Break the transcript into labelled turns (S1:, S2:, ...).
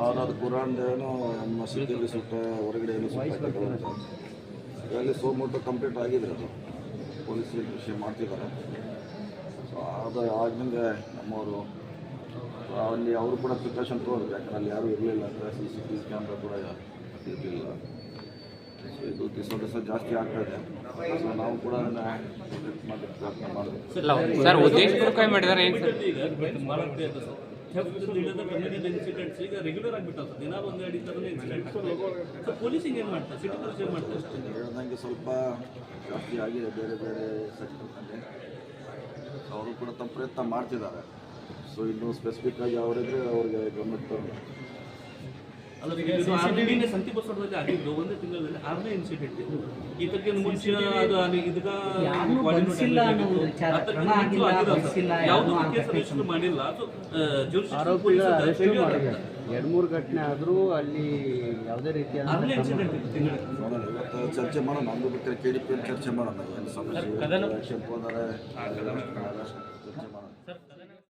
S1: ಅವ್ರು ಅದು ಏನೋ ಮಸೀದಿಯಲ್ಲಿ ಸುಟ್ಟ, ಹೊರಗಡೆ ಏನು ಸುಟ್ಟಾಕಿದ್ರು ಸೋಮವಾರ ಈಗಾಗಲೇ ಸೋಮೋಟೋ ಕಂಪ್ಲೀಟ್ ಆಗಿದೆ ಅದು. ಪೊಲೀಸ್ ವಿಷಯ ಮಾಡ್ತಿದ್ದಾರೆ. ಸೊ ಅದು ಆದ್ಮೇಲೆ ನಮ್ಮವರು, ಅಲ್ಲಿ ಅವರು ಕೂಡ ಪ್ರಿಕಾಷನ್ ತೊಗೊಂಡ್ರು ಯಾಕಂದ್ರೆ ಅಲ್ಲಿ ಯಾರೂ ಇರಲಿಲ್ಲ ಅಂದರೆ C C T V camera ಕೂಡ ಇದು ದಿವಸ ದಿವಸ ಜಾಸ್ತಿ ಆಗ್ತಾ ಇದೆ ಸೊ ನಾವು ಕೂಡ ಅದನ್ನು ಮಾಡಲಿಕ್ಕೆ ಪ್ರಯತ್ನ ಮಾಡಬೇಕು.
S2: ಸರ್ ಉದ್ದೇಶಪೂರ್ವಕವಾಗಿ ಮಾಡಿದ್ದಾರೆ ಏನು ಸರ್?
S1: ಹೇಳ್ದಂಗೆ ಸ್ವಲ್ಪ ಜಾಸ್ತಿ ಆಗಿದೆ. ಬೇರೆ ಬೇರೆ ಸೆಕ್ಟರ್ನಲ್ಲಿ ಅವರು ಕೂಡ ತಮ್ಮ ಪ್ರಯತ್ನ ಮಾಡ್ತಿದ್ದಾರೆ. ಸೊ ಇನ್ನು ಸ್ಪೆಸಿಫಿಕ್ ಆಗಿ ಅವರಿದ್ರೆ ಅವ್ರಿಗೆ ಗಮನಕ್ಕೆ
S3: ಸಂತಿ ಆಗಿದ್ದು ಒಂದೇ ತಿಂಗಳಲ್ಲಿ ಆರನೇ ಇನ್ಸಿಡೆಂಟ್ ಇದು. ಇದಕ್ಕಿಂತ ಮುಂಚೆ ಅದು ಇದಕ್ಕ ಯಾವುದು ಮಾಡಿಲ್ಲ.
S4: ಎರಡು ಮೂರು ಘಟನೆ ಆದರೂ ಅಲ್ಲಿ ಯಾವುದೇ
S1: ರೀತಿಯ ಇವತ್ತು ಚರ್ಚೆ ಮಾಡೋಣ. ನಮ್ದು ಬೇಕಾದ್ರೆ ಕೆ ಡಿ ಪಿ ಚರ್ಚೆ ಮಾಡೋಣ. ಏನು ಸಮಸ್ಯೆ? ಹೋದರೆ